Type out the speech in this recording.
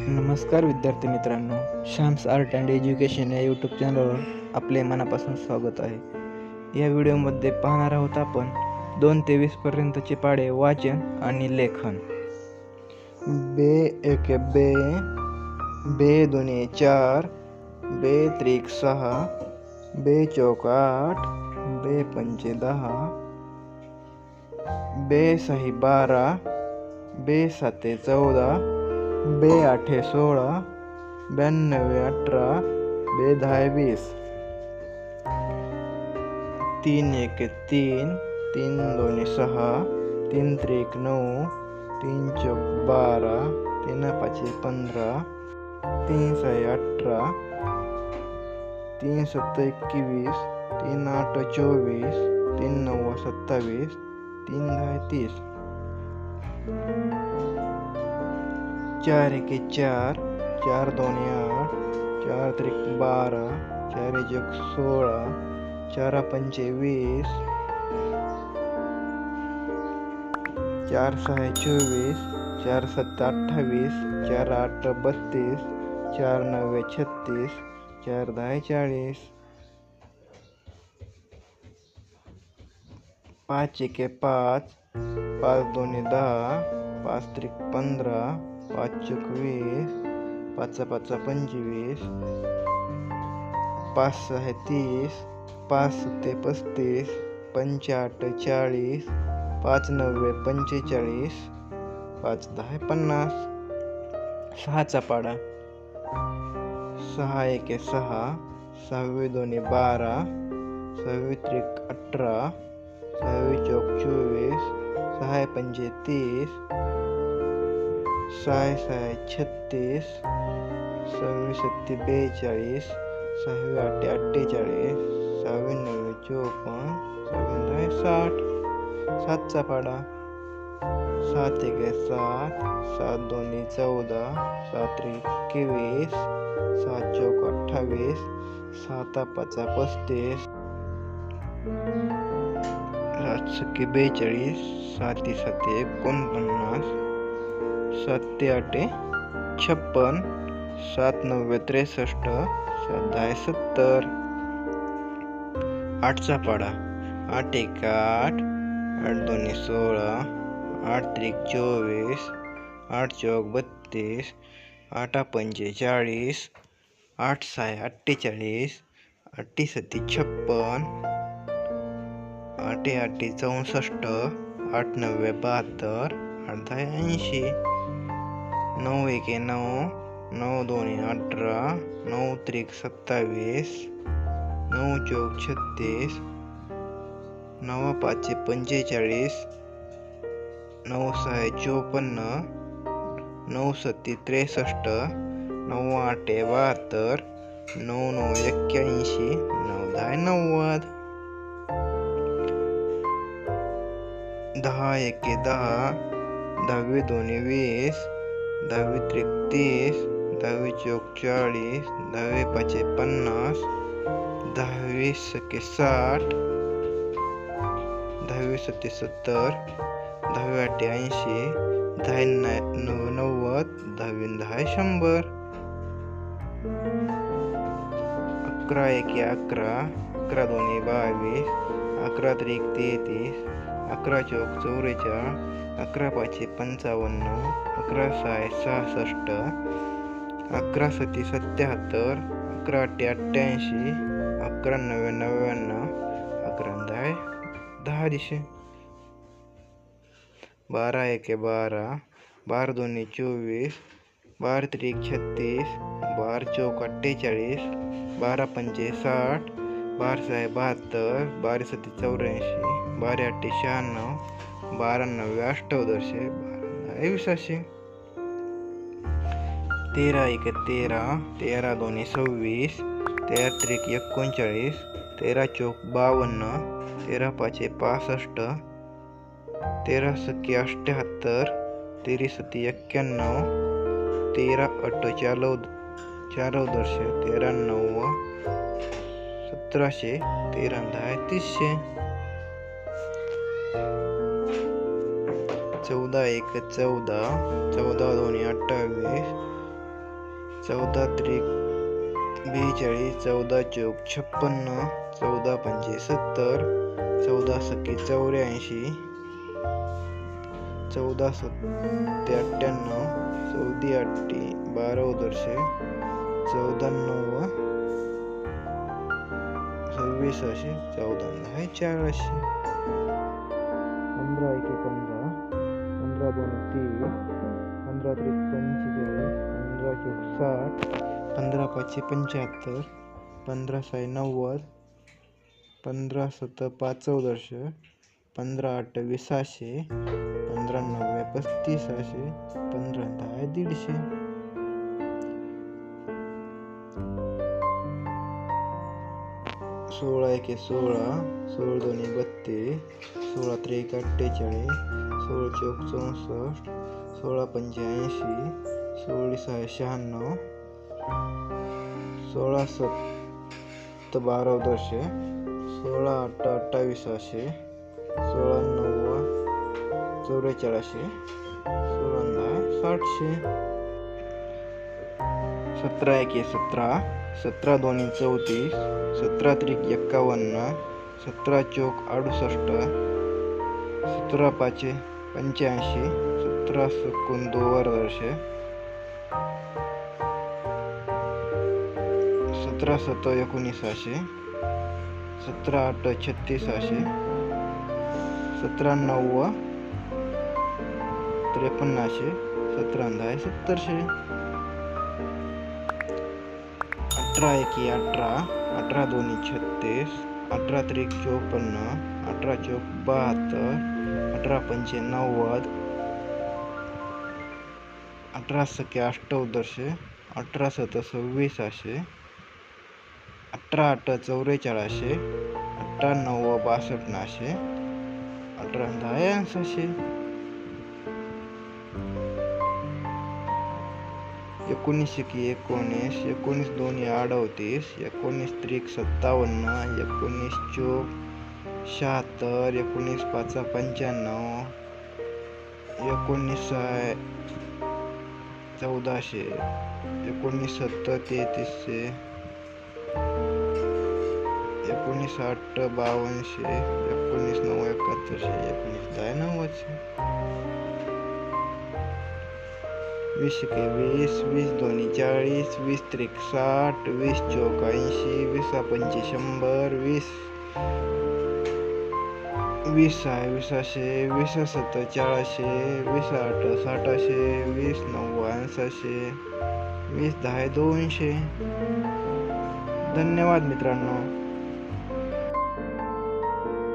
नमस्कार विद्यार्थी मित्रांनो शाम्स आर्ट अँड एज्युकेशन या यूट्यूब चॅनलवर आपले मनापासून स्वागत आहे. या व्हिडिओमध्ये पाहणार आहोत आपण दोन ते वीसपर्यंतचे पाढे वाचन आणि लेखन. बे एक बे बे दोन्ही चार बे त्रिक सहा बे चौक आठ बे पंचे दहा बे सही बारा बे साते चौदा बे आठे सोळा ब्याण्णव अठरा बे दहा वीस. तीन एक तीन तीन दोन्ही सहा तीन त्रिक नऊ तीन चौक बारा तीन पाचशे पंधरा तीन सहा अठरा तीन सत्तर एकवीस तीन आठ चोवीस तीन नऊ सत्तावीस तीन दहा तीस. चार एक चार चार दोन आठ चार त्रिक बारह, चार एक सोलह, चार पंचे वीस चार सहा चोवीस चार सत्त अठ्ठावीस चार आठ बत्तीस, चार नव्वे छत्तीस, चार दहा चाळीस पाच एके पाच पाच दोन्ही दहा पाच त्रिक पंधरा पाच चौक वीस पाच पाच पंचवीस पाच सहा तीस पाच सत्ते पस्तीस पंचाठ चाळीस पाच नव्वे पंचेचाळीस पाच दहा पन्नास सहाचा पाडा. सहा एके सहा सहावी दोन्ही बारा सहावी त्रिक अठरा सहावी चौक चोवीस सहा पंचे तीस साय सहा छत्तीस सहावी सत्ती बेचाळीस सहावी आठे अठ्ठेचाळीस सहावी नव्वे चोपन्न सहावी दहा साठ. सातचा पाडा. सात एक सात सात दोन्ही चौदा सात एकवीस सात चौक अठ्ठावीस सात पाचा पस्तीस. सात सख्खे बेचाळीस साती साते एकोणपन्नास. सात ते आठे छप्पन सात नव्वे त्रेसष्ट सात दहा सत्तर आठचा पाडा. आठ एक आठ आठ दोन्ही सोळा आठ त्रिक चोवीस आठ चौक बत्तीस आठ पंचेचाळीस आठ सहा अठ्ठेचाळीस अठ्ठी सत्ती छप्पन आठे आठे चौसष्ट आठ नव्वे बहात्तर आठ दहा ऐंशी. नऊ एके नऊ नऊ दोन्ही अठरा नऊ त्रिक सत्तावीस नऊ चौक छत्तीस नऊ पाचशे पंचेचाळीस नऊ सहा चोपन्न नऊ सत्ती त्रेसष्ट नऊ आठ बहात्तर नऊ नऊ एक्क्याऐंशी नऊ दहा नव्वद. दहा एके दहा दहावी दोन्ही वीस दहावी त्रेतीस दहावी चौकचाळीस दहावी पाचशे पन्नास दहावी सके साठ दहावी सत्ते सत्तर दहावी आठे ऐंशी दहा नऊ नव्वद दहावी दहा शंभर. अकरा एके अकरा अकरा दोन्ही बावीस अकरा त्रिक तेहतीस अकरा चौक चौवेचाळीस अकरा पाचशे पंचावन्न अकरा सहा सहासष्ट अकरा सती सत्याहत्तर अकरा अठ्ठे अठ्ठ्याऐंशी अकरा नव्वे नव्याण्णव अकरा दहा दहा दिशे. बारा एके बारा बारा दोन्ही चोवीस बारा त्रिक छत्तीस बारा चौक अठ्ठेचाळीस बारा पंचे साठ बारा सहा बहात्तर बारा सत्ती चौऱ्याऐंशी बारा अठ्ठे शहाण्णव बारा नव्वे अष्टावदरशे बारा विसाशे तेरा एक तेरा तेरा दोन्ही सव्वीस तेरा त्रिक एकोणचाळीस तेरा चौक बावन्न तेरा पाचशे पासष्ट तेरा सखी अठ्ठ्याहत्तर तेरी सती एक्क्याण्णव तेरा अठ चालव चारवदरशे तेरा नव्व सतराशे तेरांदा आहे तीसशे. चौदा एक चौदा. चौदा दोन्ही अठ्ठावीस. चौदा त्रिक बेचाळीस. चौदा चौक छप्पन्न. चौदा पंचे सत्तर. चौदा सत्ते चौऱ्याऐंशी. चौदा सत्ते अठ्ठ्याण्णव चौदी अठ्ठी बारा उदरशे चौदा नव्वद. सव्वीस असे चौदा दहा चारशे पंधरा एके पंधरा पंधरा दोन तीस पंधरा त्रिक पंचेचाळीस पंधरा चौक साठ पंधरा पाचशे पंच्याहत्तर पंधरा सहा नव्वद पंधरा सत्त पाच चौदाशे पंधरा आठ विसाशे पंधरा नव्वे पस्तीसाशे पंधरा दहा दीडशे सोळा एके सोळा सोळा दोन्ही बत्तीस सोळा त्रेक अठ्ठेचाळीस सोळा चौक चौसष्ट सोळा पंच्याऐंशी सोळी सहा शहाण्णव सोळा सत्त बारा दशे सोळा आठ अठ्ठावीसाशे सोळा नव्वद चौवेचाळीसशे सोळा दहा साठशे सतरा एके सतरा सतरा दोन्ही चौतीस सतरा त्रिक एक्कावन्न सतरा चौक अडुसष्ट सतरा पाचे पंच्याऐंशी सतरा सकून दोन सतरा सत एकोणीसाशे सतरा आठ छत्तीसाशे सतरा नव्व त्रेपन्नाशे सतरा दहा सत्तरशे. अठरा एकी अठरा अठरा दोन्ही छत्तीस अठरा त्रिक चोपन्न अठरा चौक बहात्तर अठरा पंचे नव्वद अठरा सखे अष्टोदरशे अठरा सत सव्वीसाशे अठरा अठ चौवेचाळीसशे अठरा नव्व बासष्टनाशे अठरा दहा ऐंशीशे एकोणीस एक एकोणीस एकोणीस दोन अडतीस एकोणीस त्रिक सत्तावन्न एकोणीस चोक शहात्तर एकोणीस पाच पंच्याण्णव एकोणीस चौदाशे एकोणीस सत्तर तेहतीसशे एकोणीस आठ बावनशे एकोणीस नऊ एकाहत्तरशे एकोणीस दहा नव्वदशे. वीस एके वीस वीस दोन्ही चाळीस वीस त्रिक साठ वीस चौक ऐंशी वीस पंचे शंभर वीस. वीस सहा विसाशे वीस सत्तर चारशे वीस आठ साठाशे वीस नऊ ऐंसाशे वीस दहा दोनशे. धन्यवाद मित्रांनो.